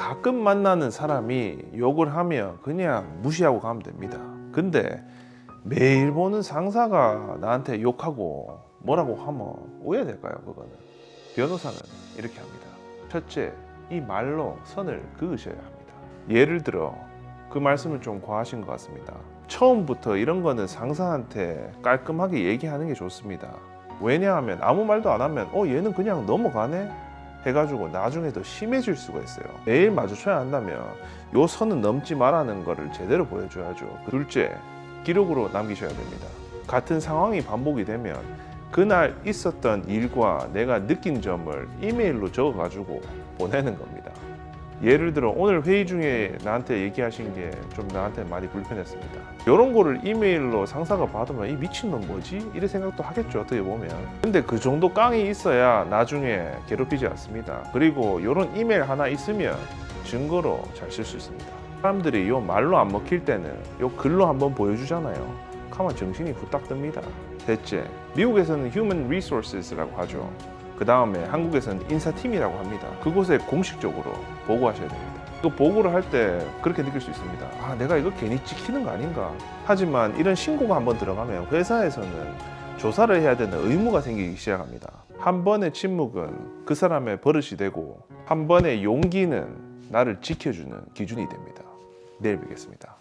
가끔 만나는 사람이 욕을 하면 그냥 무시하고 가면 됩니다. 근데 매일 보는 상사가 나한테 욕하고 뭐라고 하면 오해될까요? 그거는 변호사는 이렇게 합니다. 첫째, 이 말로 선을 그으셔야 합니다. 예를 들어 그 말씀은 좀 과하신 것 같습니다. 처음부터 이런 거는 상사한테 깔끔하게 얘기하는 게 좋습니다. 왜냐하면 아무 말도 안 하면 어 얘는 그냥 넘어가네 해가지고 나중에 더 심해질 수가 있어요. 매일 마주쳐야 한다면 요 선은 넘지 말라는 거를 제대로 보여줘야죠. 둘째, 기록으로 남기셔야 됩니다. 같은 상황이 반복이 되면 그날 있었던 일과 내가 느낀 점을 이메일로 적어가지고 보내는 겁니다. 예를 들어 오늘 회의 중에 나한테 얘기하신 게 좀 나한테 많이 불편했습니다. 이런 거를 이메일로 상사가 받으면 이 미친놈 뭐지? 이런 생각도 하겠죠 어떻게 보면. 근데 그 정도 깡이 있어야 나중에 괴롭히지 않습니다. 그리고 이런 이메일 하나 있으면 증거로 잘 쓸 수 있습니다. 사람들이 요 말로 안 먹힐 때는 요 글로 한번 보여주잖아요. 가만 정신이 후딱 듭니다. 셋째, 미국에서는 Human Resources라고 하죠. 그 다음에 한국에서는 인사팀이라고 합니다. 그곳에 공식적으로 보고하셔야 됩니다. 그 보고를 할 때 그렇게 느낄 수 있습니다. 아, 내가 이거 괜히 찍히는 거 아닌가. 하지만 이런 신고가 한번 들어가면 회사에서는 조사를 해야 되는 의무가 생기기 시작합니다. 한 번의 침묵은 그 사람의 버릇이 되고 한 번의 용기는 나를 지켜주는 기준이 됩니다. 내일 뵙겠습니다.